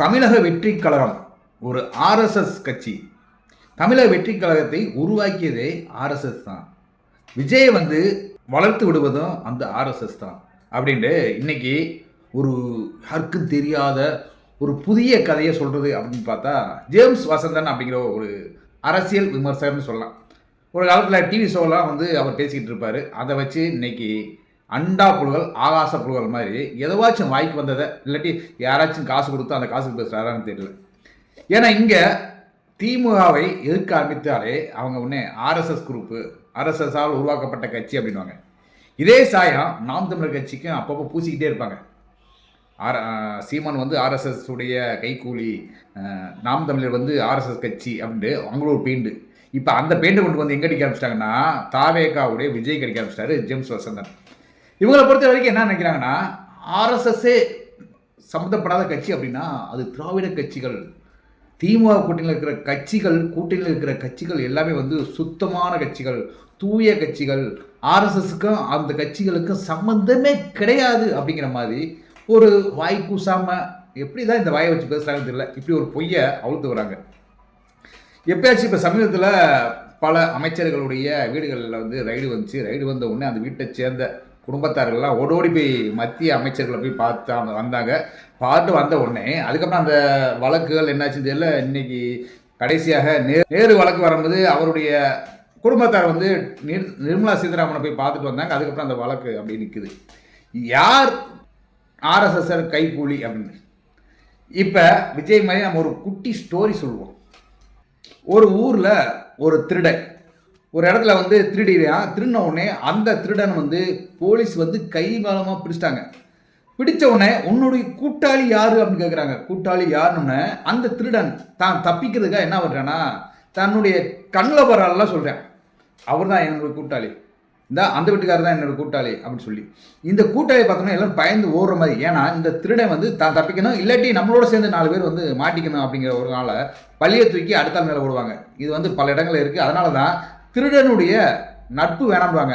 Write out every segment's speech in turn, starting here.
தமிழக வெற்றி கழகம் ஒரு ஆர்எஸ்எஸ் கட்சி. தமிழக வெற்றி கழகத்தை உருவாக்கியதே ஆர்எஸ்எஸ் தான். விஜயை வந்து வளர்த்து விடுவதும் அந்த ஆர்எஸ்எஸ் தான். அப்படின்ட்டு இன்னைக்கு ஒரு யாருக்கும் தெரியாத ஒரு புதிய கதையை சொல்கிறது அப்படின்னு பார்த்தா ஜேம்ஸ் வசந்தன் அப்படிங்கிற ஒரு அரசியல் விமர்சகர்னு சொல்லலாம். ஒரு காலத்தில் டிவி ஷோலாம் வந்து அவர் பேசிக்கிட்டு இருப்பார். அதை வச்சு இன்னைக்கு அண்டா புழுகள் ஆகாச புழுகள் மாதிரி எதுவாச்சும் வாய்க்கு வந்ததை இல்லாட்டி யாராச்சும் காசு கொடுத்து அந்த காசுக்கு பேசுகிறாரான்னு தெரியல. ஏன்னா இங்கே திமுகவை எதிர்க்க ஆரம்பித்தாலே அவங்க உடனே ஆர்எஸ்எஸ் குரூப்பு ஆர்எஸ்எஸ்ஸால் உருவாக்கப்பட்ட கட்சி அப்படின்வாங்க இதே சாயம் நாம் தமிழர் கட்சிக்கும் அப்பப்போ பூசிக்கிட்டே இருப்பாங்க. ஆர் சீமான் வந்து ஆர்எஸ்எஸ் உடைய கைக்கூலி நாம் தமிழர் வந்து ஆர்எஸ்எஸ் கட்சி அப்படின்ட்டு அவங்களும் ஒரு பெயிண்டு இப்போ அந்த பெயிண்டை கொண்டு வந்து எங்கே அடிக்க ஆரம்பிச்சிட்டாங்கன்னா தாவேகாவுடைய விஜய் கடிக்க ஆரம்பிச்சிட்டாரு ஜேம்ஸ் வசந்தன். இவங்களை பொறுத்த வரைக்கும் என்ன நினைக்கிறாங்கன்னா ஆர்எஸ்எஸ்ஸே சம்மந்தப்படாத கட்சி அப்படின்னா அது திராவிட கட்சிகள். திமுக கூட்டணியில் இருக்கிற கட்சிகள் கூட்டணியில் இருக்கிற கட்சிகள் எல்லாமே வந்து சுத்தமான கட்சிகள் தூய கட்சிகள். ஆர்எஸ்எஸ்க்கும் அந்த கட்சிகளுக்கும் சம்மந்தமே கிடையாது அப்படிங்கிற மாதிரி ஒரு வாய் கூசாமல் எப்படி தான் இந்த வாயை வச்சு பேசுகிறாங்கன்னு தெரியல. இப்படி ஒரு பொய்யை அவுழ்த்து வராங்க. எப்பயாச்சும் இப்போ சமீபத்தில் பல அமைச்சர்களுடைய வீடுகளில் வந்து ரைடு வந்துச்சு. ரைடு வந்த உடனே அந்த வீட்டை சேர்ந்த குடும்பத்தார்கள்லாம் ஓடோடி போய் மத்திய அமைச்சர்களை போய் பார்த்து அவங்க வந்தாங்க. பார்த்து வந்த உடனே அதுக்கப்புறம் அந்த வழக்குகள் என்னாச்சுன்னு தெரியல. இன்னைக்கு கடைசியாக நே நேரு வழக்கு வரும்போது அவருடைய குடும்பத்தார் வந்து நிர் நிர்மலா சீதாராமனை போய் பார்த்துட்டு வந்தாங்க. அதுக்கப்புறம் அந்த வழக்கு அப்படி நிற்குது யார் ஆர்எஸ்எஸ்ஆர் கைக்கூலி அப்படின்னு? இப்போ விஜய் மாதிரி நம்ம ஒரு குட்டி ஸ்டோரி சொல்லுவோம். ஒரு ஊரில் ஒரு திருடன் ஒரு இடத்துல வந்து திருடிறான் திருடின உடனே அந்த திருடன் வந்து போலீஸ் வந்து கை காலமாக பிடிச்சிட்டாங்க. பிடிச்ச உடனே உன்னுடைய கூட்டாளி யாரு அப்படின்னு கேட்குறாங்க கூட்டாளி யாருன்னு அந்த திருடன் தான் தப்பிக்கிறதுக்காக என்ன பண்ணுறான்னா தன்னுடைய கண்ணில் பரவாயில்லாம் சொல்கிறேன் அவர் தான் என்னுடைய கூட்டாளி. இந்த அந்த வீட்டுக்காரர் தான் என்னோட கூட்டாளி அப்படின்னு சொல்லி. இந்த கூட்டாளி பார்த்தோம்னா எல்லாரும் பயந்து ஓடுற மாதிரி. ஏன்னா இந்த திருடன் வந்து தான் தப்பிக்கணும். இல்லாட்டி நம்மளோட சேர்ந்து நாலு பேர் வந்து மாட்டிக்கணும் அப்படிங்கிற ஒரு நாளை பள்ளியை தூக்கி அடுத்த மேலே ஓடுவாங்க இது வந்து பல இடங்களில் இருக்குது அதனால தான் திருடனுடைய நட்பு வேணாம்பாங்க.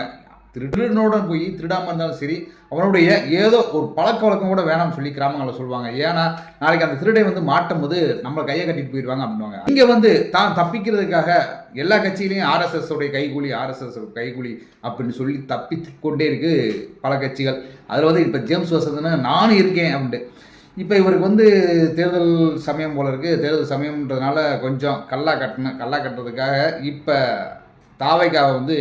திருடனோட போய் திருடாமல் இருந்தாலும் சரி அவனுடைய ஏதோ ஒரு பழக்க வழக்கம் கூட வேணாம்னு சொல்லி கிராமங்களில் சொல்லுவாங்க. ஏன்னா நாளைக்கு அந்த திருடை வந்து மாட்டும் போது நம்மளை கையை கட்டிட்டு போயிடுவாங்க அப்படின்வாங்க இங்கே வந்து தான் தப்பிக்கிறதுக்காக எல்லா கட்சியிலையும் ஆர்எஸ்எஸ் உடைய கைகூலி ஆர்எஸ்எஸ் கைகூலி அப்படின்னு சொல்லி தப்பித்து கொண்டே இருக்கு பல கட்சிகள். அதில் வந்து இப்போ ஜேம்ஸ் வசந்தன்னு நானும் இருக்கேன் அப்படின்ட்டு. இப்போ இவருக்கு வந்து தேர்தல் சமயம் போல இருக்குது தேர்தல் சமயம்ன்றதுனால கொஞ்சம் கல்லா கட்டணும். கல்லா கட்டுறதுக்காக இப்போ தாவைக்காவை வந்து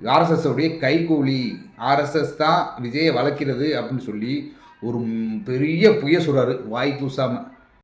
ஆர்எஸ்எஸ்ஸோடைய கைகூலி ஆர்எஸ்எஸ் தான் விஜயை வளர்க்கிறது அப்படின்னு சொல்லி ஒரு பெரிய புய சொல்றாரு வாய் கூசாமல்